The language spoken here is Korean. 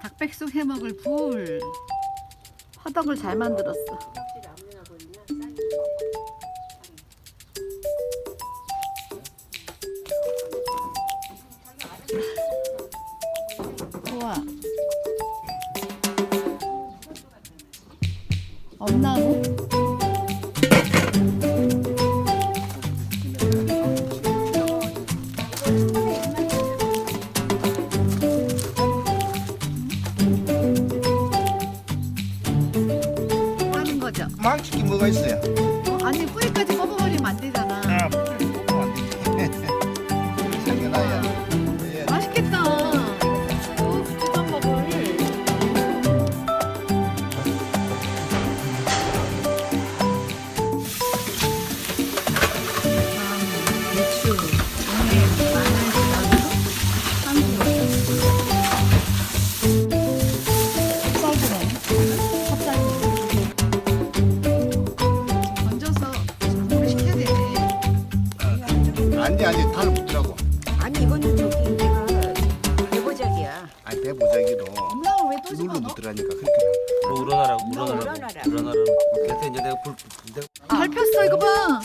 닭백숙 해 먹을 불. 화덕을 잘 만들었어. 우와. 엄나무? 망치기 뭐가 있어요? 어, 아니 뿌 아니 아니 달붙더라고. 아니 이거는 저기 내가 대보작이야. 아니 대보자기로 엄마가 왜또 집어넣어? 눌러붙더라니까 그렇게. 우러나라 우러나라. 우러나라 우러나라 그래서 이제 내가 불 내가 잘 폈어 이거 봐.